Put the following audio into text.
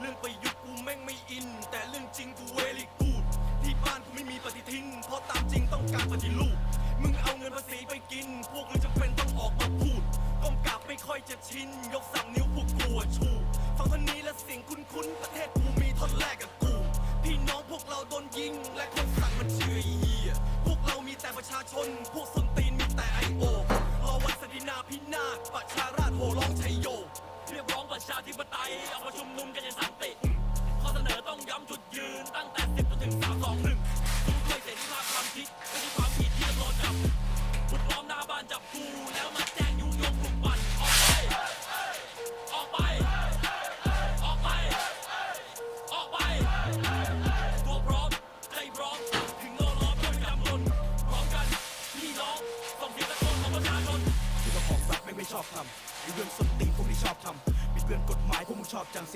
เรื่องประยุทธ์กูแม่งไม่อิน แต่เรื่องจริงกูเวลีกูดที่บ้านกูไม่มีปฏิทิน เพราะตามจริงต้องการปฏิรูปมึงเอาเงินภาษีไปกิน พวกมึงจำเป็นต้องออกมาพูดก้มกราบไม่ค่อยจะชิน ยกสามนิ้วพวกกูอะชู ฟังท่อนนี้และเสียงคุ้นๆ ประเทศกูมีท่อนแรกกับกู พี่น้องพวกเราโดนยิง และคนสั่งมันเชื่อไอ้เหี้ยพวกเรามีแต่ประชาชน พวกส้นตีนมีแต่ไอโอรอวันสดินาพินาศประชาราษฎร์โหร้องชัยโย เรียกร้องประชาธิปไตย เอามาชุมนุมกันอย่าง จุดยืนตั้งแต่10จนถึง3 2 1ทุกด้วยเสรีภาพความคิดไม่ใช่ความผิดที่จะโดนจับบุกล้อมหน้าบ้านจับกูแล้วมาแจ้งยุยงปลุกปั่นออกไป ออกไป ออกไป ออกไป ตัวพร้อมใจพร้อมถึงโลล้อมด้วยจำนนพร้อมกันพี่น้องส่งเสียงตะโกนของประชาชนที่เจ้าของรัฐไม่ไม่ชอบทำไอ้เรื่องสนตีนพวกนี้ชอบทำบิดเบือนกฎหมายพวกมึงชอบจังสิ